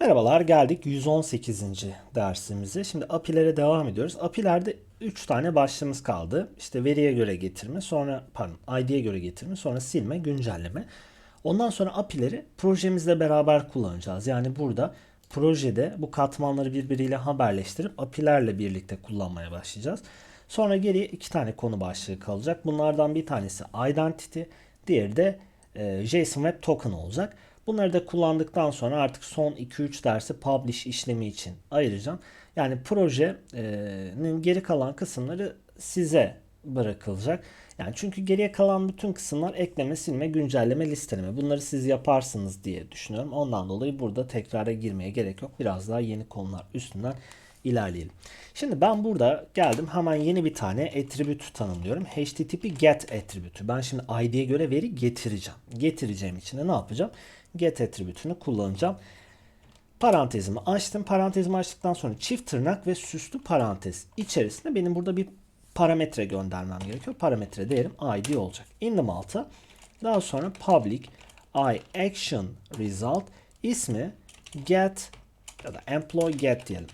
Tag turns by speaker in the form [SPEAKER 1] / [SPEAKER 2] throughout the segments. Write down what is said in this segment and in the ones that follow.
[SPEAKER 1] Merhabalar geldik 118. dersimize. Şimdi API'lere devam ediyoruz. API'lerde 3 tane başlığımız kaldı. İşte veriye göre getirme, sonra pardon ID'ye göre getirme, sonra silme, güncelleme. Ondan sonra API'leri projemizle beraber kullanacağız. Yani burada projede bu katmanları birbiriyle haberleştirip API'lerle birlikte kullanmaya başlayacağız. Sonra geriye iki tane konu başlığı kalacak. Bunlardan bir tanesi identity, diğeri de e, JSON Web Token olacak. Bunları da kullandıktan sonra artık son 2-3 dersi publish işlemi için ayıracağım. Yani projenin geri kalan kısımları size bırakılacak. Yani çünkü geriye kalan bütün kısımlar ekleme, silme, güncelleme, listeleme. Bunları siz yaparsınız diye düşünüyorum. Ondan dolayı burada tekrara girmeye gerek yok. Biraz daha yeni konular üstünden ilerleyelim. Şimdi ben burada geldim hemen yeni bir tane attribute tanımlıyorum. HTTP get attribute'ü. Ben şimdi ID'ye göre veri getireceğim. Getireceğim için de ne yapacağım? Get attribute'ünü kullanacağım. Parantezimi açtım. Parantezimi açtıktan sonra çift tırnak ve süslü parantez içerisinde benim burada bir parametre göndermem gerekiyor. Parametre değerim id olacak. İndim alta. Daha sonra public i action result ismi get ya da employee get diyelim.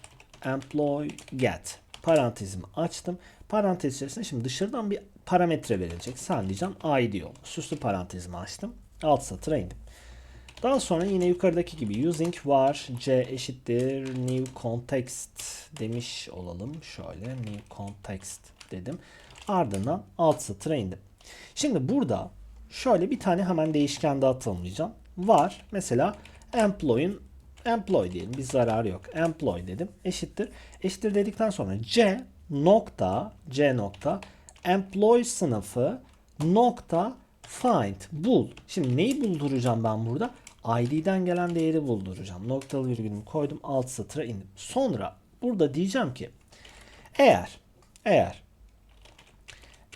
[SPEAKER 1] Employee get. Parantezimi açtım. Parantez içerisinde şimdi dışarıdan bir parametre verilecek. Sen diyeceğim id ol. Süslü parantezimi açtım. Alt satıra indim. Daha sonra yine yukarıdaki gibi using var c eşittir new context demiş olalım. Şöyle new context dedim. Ardından alt satıra indim. Şimdi burada şöyle bir tane hemen değişken daha tanımlayacağım. Var mesela employee'in employee diyelim bir zararı yok. Employee dedim eşittir. Eşittir dedikten sonra c nokta c nokta employee sınıfı nokta find bul. Şimdi neyi bulduracağım ben burada? ID'den gelen değeri bulduracağım. Noktalı virgülümü koydum alt satıra indim. Sonra burada diyeceğim ki eğer eğer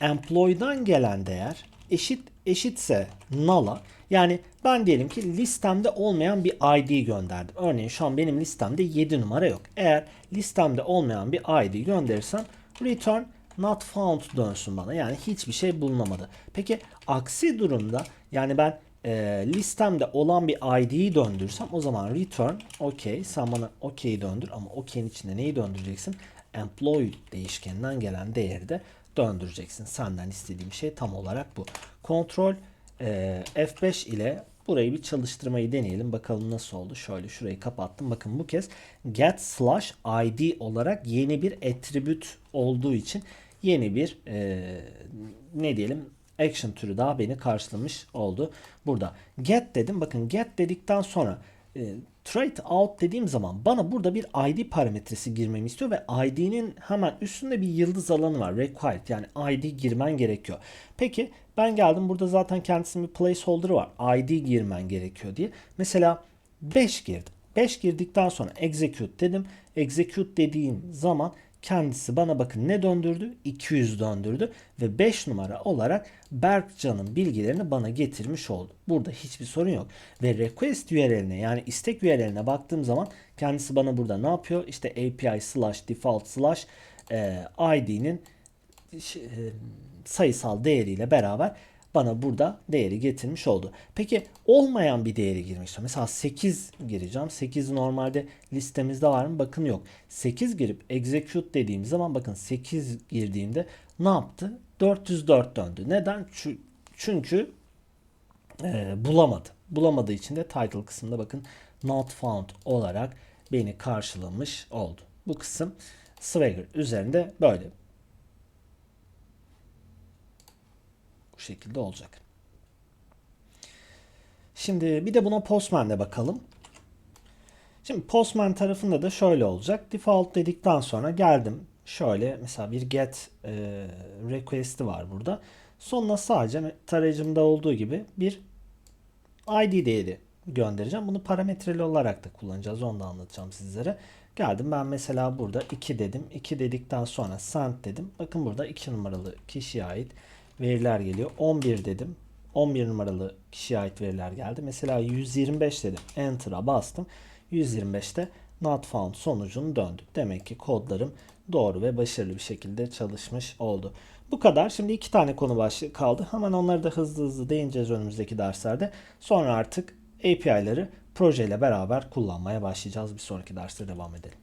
[SPEAKER 1] employee'dan gelen değer eşit eşitse null'a yani ben diyelim ki listemde olmayan bir ID gönderdim. Örneğin şu an benim listemde 7 numara yok. Eğer listemde olmayan bir ID gönderirsem return not found dönsün bana. Yani hiçbir şey bulunamadı. Peki aksi durumda yani ben e, listemde olan bir ID'yi döndürsem o zaman return OK sen bana OK'yi döndür ama OK'nin içinde neyi döndüreceksin? Employee değişkeninden gelen değeri de döndüreceksin. Senden istediğim şey tam olarak bu. Kontrol e, F5 ile burayı bir çalıştırmayı deneyelim. Bakalım nasıl oldu. Şöyle şurayı kapattım. Bakın bu kez get slash id olarak yeni bir attribute olduğu için yeni bir e, ne diyelim action türü daha beni karşılamış oldu. Burada get dedim. Bakın get dedikten sonra e, trait out dediğim zaman bana burada bir id parametresi girmemi istiyor ve id'nin hemen üstünde bir yıldız alanı var. Required yani id girmen gerekiyor. Peki ben geldim burada zaten kendisinin bir placeholder'ı var. id girmen gerekiyor diye. Mesela 5 girdim. 5 girdikten sonra execute dedim. Execute dediğim zaman kendisi bana bakın ne döndürdü? 200 döndürdü ve 5 numara olarak Berkcan'ın bilgilerini bana getirmiş oldu. Burada hiçbir sorun yok. Ve request URL'ine yani istek URL'ine baktığım zaman kendisi bana burada ne yapıyor? İşte API slash default slash e, ID'nin e, sayısal değeriyle beraber bana burada değeri getirmiş oldu. Peki olmayan bir değeri girmiş. Mesela 8 gireceğim. 8 normalde listemizde var mı? Bakın yok. 8 girip execute dediğim zaman bakın 8 girdiğimde ne yaptı? 404 döndü. Neden? Çünkü e, bulamadı. Bulamadığı için de title kısmında bakın not found olarak beni karşılamış oldu. Bu kısım Swagger üzerinde böyle. Bu şekilde olacak. Şimdi bir de buna Postman'de bakalım. Şimdi Postman tarafında da şöyle olacak. Default dedikten sonra geldim. Şöyle mesela bir get e, request'i var burada. Sonuna sadece tarayıcımda olduğu gibi bir ID değeri göndereceğim. Bunu parametreli olarak da kullanacağız. Onu da anlatacağım sizlere. Geldim ben mesela burada 2 dedim. 2 dedikten sonra send dedim. Bakın burada 2 numaralı kişiye ait veriler geliyor. 11 dedim. 11 numaralı kişiye ait veriler geldi. Mesela 125 dedim. Enter'a bastım. 125'te not found sonucunu döndü. Demek ki kodlarım doğru ve başarılı bir şekilde çalışmış oldu. Bu kadar. Şimdi iki tane konu başlığı kaldı. Hemen onları da hızlı hızlı değineceğiz önümüzdeki derslerde. Sonra artık API'ları projeyle beraber kullanmaya başlayacağız. Bir sonraki derste devam edelim.